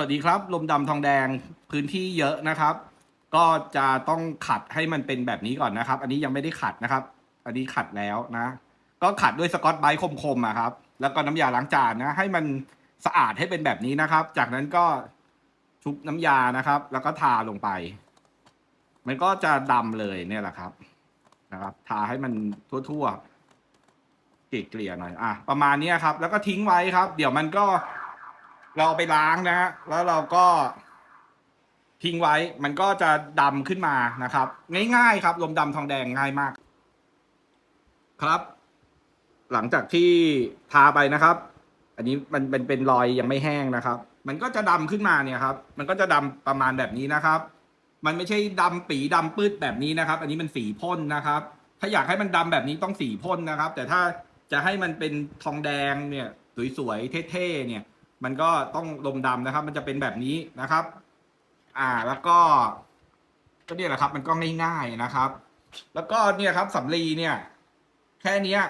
วัสดีครับ ลมดำทองแดงพื้นที่เยอะนะครับ ก็จะต้องขัดให้มันเป็นแบบนี้ก่อนนะครับ อันนี้ยังไม่ได้ขัดนะครับ อันนี้ขัดแล้วนะ ก็ขัดด้วยสกอตไบรท์คมๆอะครับ แล้วก็น้ำยาล้างจานนะ ให้มันสะอาดให้เป็นแบบนี้นะครับ จากนั้นก็ชุบน้ำยานะครับ แล้วก็ทาลงไป มันก็จะดำเลยเนี่ยแหละครับนะครับ ทาให้มันทั่วๆเกลี่ยๆหน่อยอะประมาณนี้ครับ แล้วก็ทิ้งไว้ครับ เดี๋ยวมันก็ เราเอาไปล้างนะฮะแล้วเราก็ทิ้งไว้ มันก็จะดำขึ้นมานะครับ ง่ายๆครับลมดำทองแดงง่ายมาก ครับ หลังจากที่ทาไปนะครับ อันนี้มันเป็นเป็นรอยยังไม่แห้งนะครับ มันก็จะดำขึ้นมาเนี่ยครับ มันก็จะดำประมาณแบบนี้นะครับ มันไม่ใช่ดำปีดำปื้ดแบบนี้นะครับ อันนี้มันสีพ่นนะครับ ถ้าอยากให้มันดำแบบนี้ต้องสีพ่นนะครับ แต่ถ้าจะให้มันเป็นทองแดงเนี่ย สวยๆเท่ๆเนี่ย มันก็ต้องลมดำนะครับ มันจะเป็นแบบนี้นะครับ อ่าแล้วก็ก็เนี่ยแหละครับ มันก็ง่ายๆนะครับ แล้วก็เนี่ยครับสำลีเนี่ย แค่เนี้ย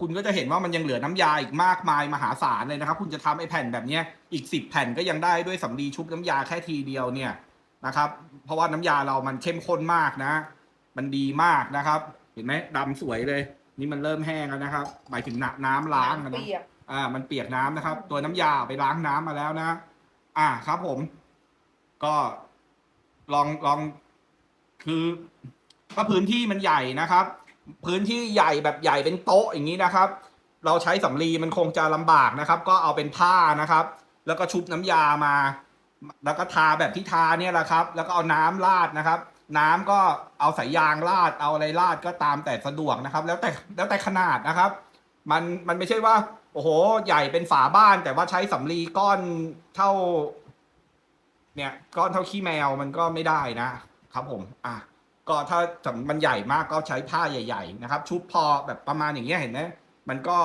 คุณก็จะเห็นว่ามันยังเหลือน้ำยาอีกมากมายมหาศาลเลยนะครับ คุณจะทำไอ้แผ่นแบบเนี้ยอีกสิบแผ่นก็ยังได้ด้วยสำลีชุบน้ำยาแค่ทีเดียวเนี่ยนะครับ เพราะว่าน้ำยาเรามันเข้มข้นมากนะ มันดีมากนะครับ เห็นไหมดำสวยเลย นี่มันเริ่มแห้งแล้วนะครับหมายถึงน้ำน้ำล้างนะเปียก อ่า มันเปียกน้ำนะครับ ตัวน้ำยาเอาไปล้างน้ำมาแล้วนะ อ่าครับผม ก็ลองลอง คือถ้าพื้นที่มันใหญ่นะครับ พื้นที่ใหญ่แบบใหญ่เป็นโต๊ะอย่างนี้นะครับ เราใช้สำลีมันคงจะลำบากนะครับ ก็เอาเป็นผ้านะครับ แล้วก็ชุบน้ำยามา แล้วก็ทาแบบที่ทาเนี่ยแหละครับ แล้วก็เอาน้ำราดนะครับ น้ำก็เอาสายยางราดเอาอะไรราดก็ตามแต่สะดวกนะครับ แล้วแต่แล้วแต่ขนาดนะครับ มันมันไม่ใช่ว่า โอ้โห ใหญ่เป็นฝาบ้านแต่ว่าใช้สำลีก้อนเท่า เนี่ย ก้อนเท่าขี้แมวมันก็ไม่ได้นะครับผม อะก็ถ้ามันใหญ่มากก็ใช้ผ้าใหญ่ ๆ นะครับ ชุบพอแบบประมาณอย่างเงี้ยเห็นไหมมันก็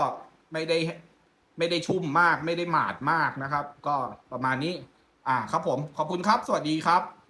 ไม่ได้ไม่ได้ชุ่มมาก ไม่ได้หมาดมากนะครับ ก็ประมาณนี้ อ่าครับผม ขอบคุณครับ สวัสดีครับ